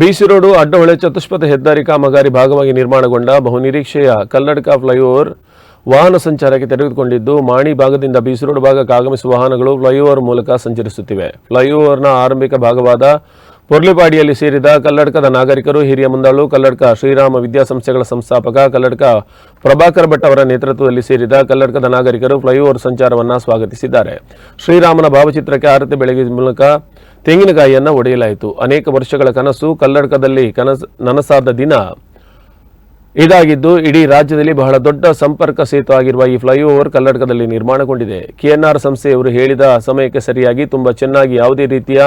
ಬಿಸಿ road Addahole ಚತುಷ್ಪಥ ಹೆದ್ದಾರಿ ಕಾಮಗಾರಿ ಭಾಗವಾಗಿ ನಿರ್ಮಾಣಗೊಂಡ ಬಹುನಿರೀಕ್ಷೆಯ ಕಲ್ಲಡ್ಕ ಫ್ಲೈಓವರ್ ವಾಹನ ಸಂಚಾರಕ್ಕೆ ತೆರೆದುಕೊಂಡಿದ್ದು, ಮಾಣಿ ಭಾಗದಿಂದ ಬಿಸಿ ರೋಡ್ ಭಾಗಕ್ಕೆ ಆಗಮಿಸುವ ವಾಹನಗಳು ಫ್ಲೈಓವರ್ ಮೂಲಕ ಸಂಚರಿಸುತ್ತಿವೆ. ಫ್ಲೈಓವರ್ನ ಆರಂಭಿಕ ಭಾಗವಾದ ಪೊರ್ಲಿಪಾಡಿಯಲ್ಲಿ ಸೇರಿದ ಕಲ್ಲಡ್ಕದ ನಾಗರಿಕರು, ಹಿರಿಯ ಮುಂದಾಳು ಕಲ್ಲಡ್ಕ ಶ್ರೀರಾಮ ವಿದ್ಯಾಸಂಸ್ಥೆಗಳ ಸಂಸ್ಥಾಪಕ, ಕಲ್ಲಡ್ಕ ಪ್ರಭಾಕರ್ ಭಟ್ ಅವರ ನೇತೃತ್ವದಲ್ಲಿ ಸೇರಿದ ಕಲ್ಲಡ್ಕದ ನಾಗರಿಕರು ಫ್ಲೈಓವರ್ ಸಂಚಾರವನ್ನು ಸ್ವಾಗತಿಸಿದ್ದಾರೆ. ಶ್ರೀರಾಮನ ಭಾವಚಿತ್ರಕ್ಕೆ ಆರತಿ ಬೆಳಗಿದ ಮೂಲಕ ತೆಂಗಿನಕಾಯಿಯನ್ನು ಒಡೆಯಲಾಯಿತು. ಅನೇಕ ವರ್ಷಗಳ ಕನಸು ಕಲ್ಲಡ್ಕದಲ್ಲಿ ಕನಸು ನನಸಾದ ದಿನ. ಇದಾಗಿದ್ದು, ಇಡೀ ರಾಜ್ಯದಲ್ಲಿ ಬಹಳ ದೊಡ್ಡ ಸಂಪರ್ಕ ಸೇತು ಆಗಿರುವ ಈ ಫ್ಲೈಓವರ್ ಕರ್ನಾಟಕದಲ್ಲಿ ನಿರ್ಮಾಣಗೊಂಡಿದೆ. ಕೆಎನ್ಆರ್ ಸಂಸ್ಥೆಯವರು ಹೇಳಿದ ಸಮಯಕ್ಕೆ ಸರಿಯಾಗಿ ತುಂಬಾ ಚೆನ್ನಾಗಿ ಯಾವುದೇ ರೀತಿಯ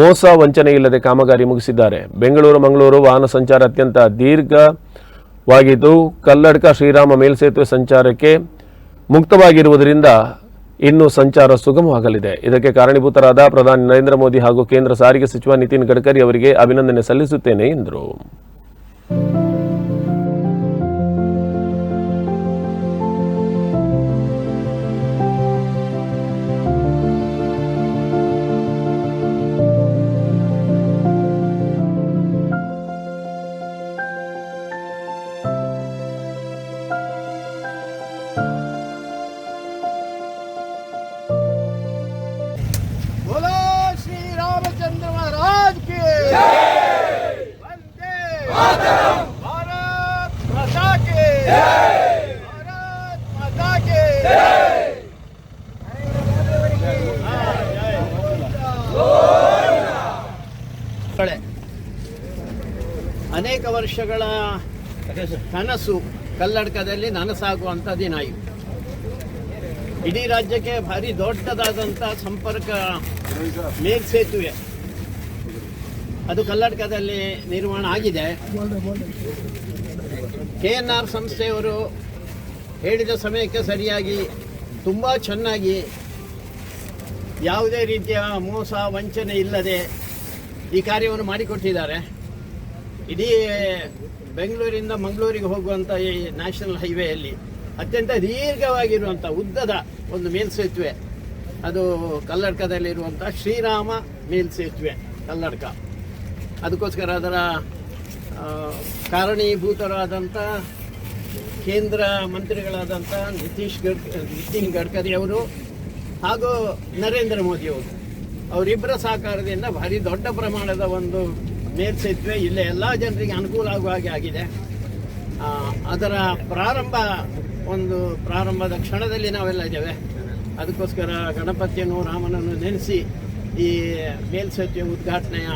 ಮೋಸ ವಂಚನೆ ಇಲ್ಲದೆ ಕಾಮಗಾರಿ ಮುಗಿಸಿದ್ದಾರೆ. ಬೆಂಗಳೂರು, ಮಂಗಳೂರು ವಾಹನ ಸಂಚಾರ ಅತ್ಯಂತ ದೀರ್ಘವಾಗಿದ್ದು ಕಲ್ಲಡ್ಕ ಶ್ರೀರಾಮ ಮೇಲ್ಸೇತುವೆ ಸಂಚಾರಕ್ಕೆ ಮುಕ್ತವಾಗಿರುವುದರಿಂದ ಇನ್ನು ಸಂಚಾರ ಸುಗಮವಾಗಲಿದೆ. ಇದಕ್ಕೆ ಕಾರಣೀಭೂತರಾದ ಪ್ರಧಾನಿ ನರೇಂದ್ರ ಮೋದಿ ಹಾಗೂ ಕೇಂದ್ರ ಸಾರಿಗೆ ಸಚಿವ ನಿತಿನ್ ಗಡ್ಕರಿ ಅವರಿಗೆ ಅಭಿನಂದನೆ ಸಲ್ಲಿಸುತ್ತೇನೆ ಎಂದರು. ಅನೇಕ ವರ್ಷಗಳ ಕನಸು ಕಲ್ಲಡ್ಕದಲ್ಲಿ ನನಸಾಗುವಂಥ ದಿನ ಇದು. ಇಡೀ ರಾಜ್ಯಕ್ಕೆ ಭಾರಿ ದೊಡ್ಡದಾದಂಥ ಸಂಪರ್ಕ ಮೇಲ್ಸೇತುವೆ. ಅದು ಕಲ್ಲಡ್ಕದಲ್ಲಿ ನಿರ್ಮಾಣ ಆಗಿದೆ. ಕೆ ಎನ್ ಆರ್ ಸಂಸ್ಥೆಯವರು ಹೇಳಿದ ಸಮಯಕ್ಕೆ ಸರಿಯಾಗಿ ತುಂಬ ಚೆನ್ನಾಗಿ ಯಾವುದೇ ರೀತಿಯ ಮೋಸ, ವಂಚನೆ ಇಲ್ಲದೆ ಈ ಕಾರ್ಯವನ್ನು ಮಾಡಿಕೊಟ್ಟಿದ್ದಾರೆ. ಇಡೀ ಬೆಂಗಳೂರಿಂದ ಮಂಗಳೂರಿಗೆ ಹೋಗುವಂಥ ಈ ನ್ಯಾಷನಲ್ ಹೈವೇಯಲ್ಲಿ ಅತ್ಯಂತ ದೀರ್ಘವಾಗಿರುವಂಥ ಉದ್ದದ ಒಂದು ಮೇಲ್ಸೇತುವೆ ಅದು ಕಲ್ಲಡ್ಕದಲ್ಲಿರುವಂಥ ಶ್ರೀರಾಮ ಮೇಲ್ಸೇತುವೆ ಕಲ್ಲಡ್ಕ. ಅದಕ್ಕೋಸ್ಕರ ಅದರ ಕಾರಣೀಭೂತರಾದಂಥ ಕೇಂದ್ರ ಮಂತ್ರಿಗಳಾದಂಥ ನಿತೀಶ್ ಗಡ್, ನಿತಿನ್ ಗಡ್ಕರಿ ಅವರು ಹಾಗೂ ನರೇಂದ್ರ ಮೋದಿಯವರು ಅವರಿಬ್ಬರ ಸಹಕಾರದಿಂದ ಭಾರಿ ದೊಡ್ಡ ಪ್ರಮಾಣದ ಒಂದು ಮೇಲ್ಸೇತುವೆ ಇಲ್ಲೇ ಎಲ್ಲ ಜನರಿಗೆ ಅನುಕೂಲ ಆಗುವ ಹಾಗೆ ಆಗಿದೆ. ಅದರ ಪ್ರಾರಂಭ, ಒಂದು ಪ್ರಾರಂಭದ ಕ್ಷಣದಲ್ಲಿ ನಾವೆಲ್ಲ ಇದ್ದೇವೆ. ಅದಕ್ಕೋಸ್ಕರ ಗಣಪತಿಯನ್ನು ರಾಮನನ್ನು ನೆನೆಸಿ ಈ ಮೇಲ್ಸೇತುವೆ ಉದ್ಘಾಟನೆಯ